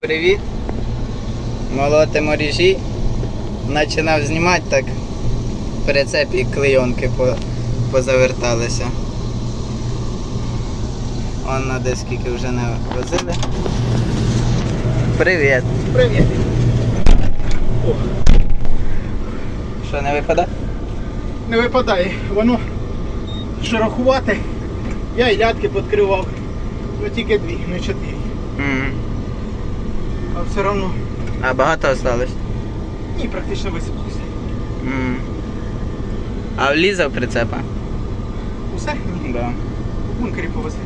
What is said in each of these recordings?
Привіт. Молотимо ріжі. Починав знімати так. В прицепі клейонки позаверталися. Он на скільки вже не возили. Привіт. Привіт. Що не випадає? не випадає. Воно шерохувате. Я і лятки підкривав. Ну тільки дві, не чотири. М. А все одно А багато осталось? ні, практично висипалося. Mm. А влізав прицепа? Усе? Ні. Да. В бункері повезли.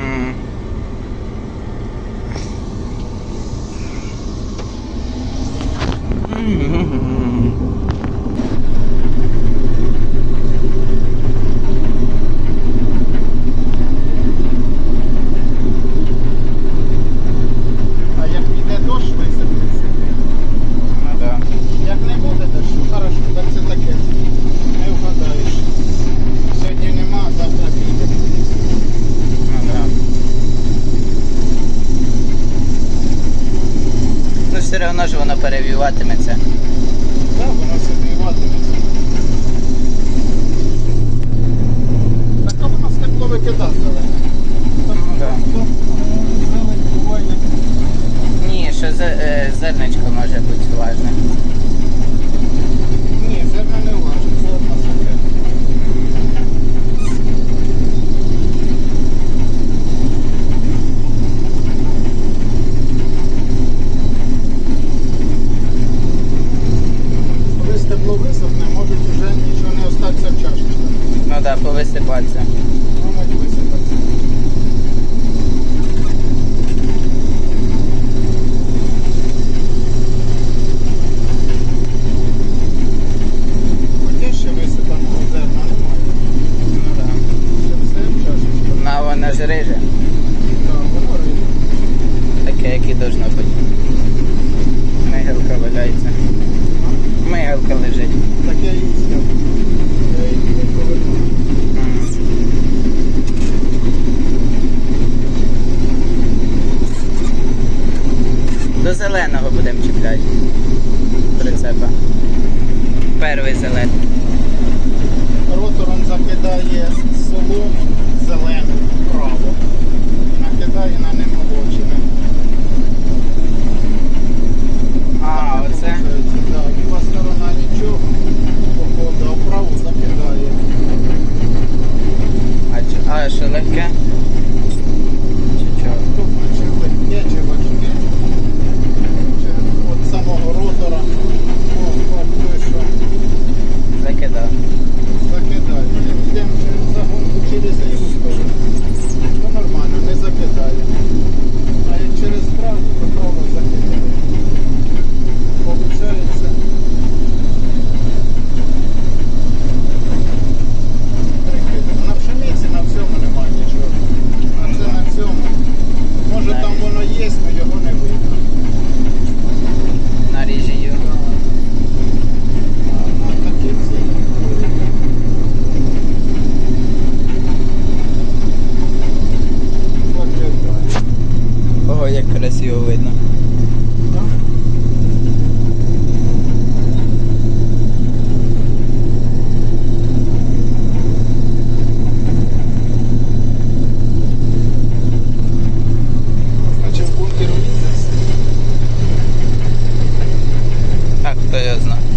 М. М. А як піде дощ, висипеться. Ну да. Як не буде дощу, хорошо, так це таке. Не вгадаєш. Сьогодні нема, завтра піде. Ну да. Ну все одно ж воно перевіватиметься. Так, воно все виюватиметься. Так, да, повисипатися. Висипатися. Хоча ще висипаного зерна немає. Ну все чашечках. На воно ж риже. Так, воно риже. Таке, як должно бути. Мигелка валяється. Мигелка лежить. Так я її зеленого будемо чіпляти. Прицепа. Перший зелений. Ротором закидає солому зелену вправо. я знаю.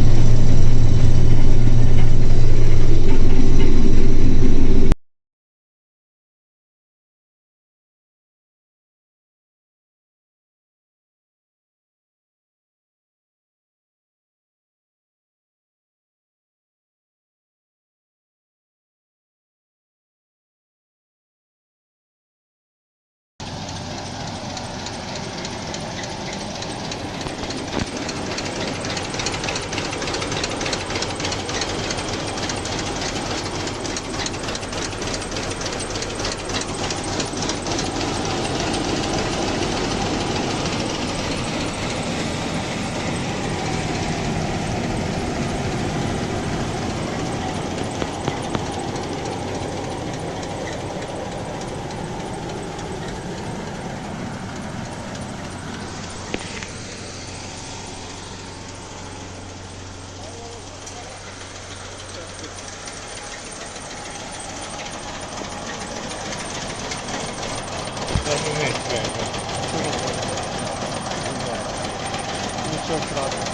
Нічого страшного.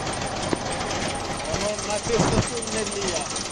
Воно на чистоту не діє.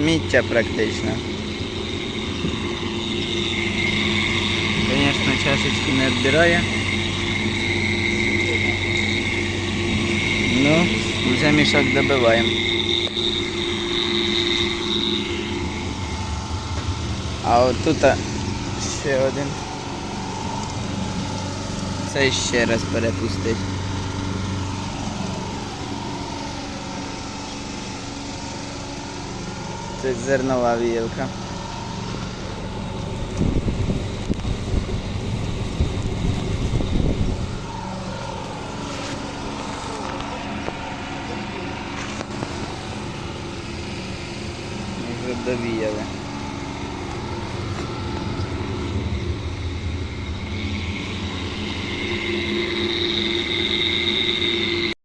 Сміття практично. Звісно, чашечки не відбирає. Ну, вже мішок добиваємо. А от тут ще один. Це ще раз перепустить. To je zrnová výjelka. Niech dobijemy.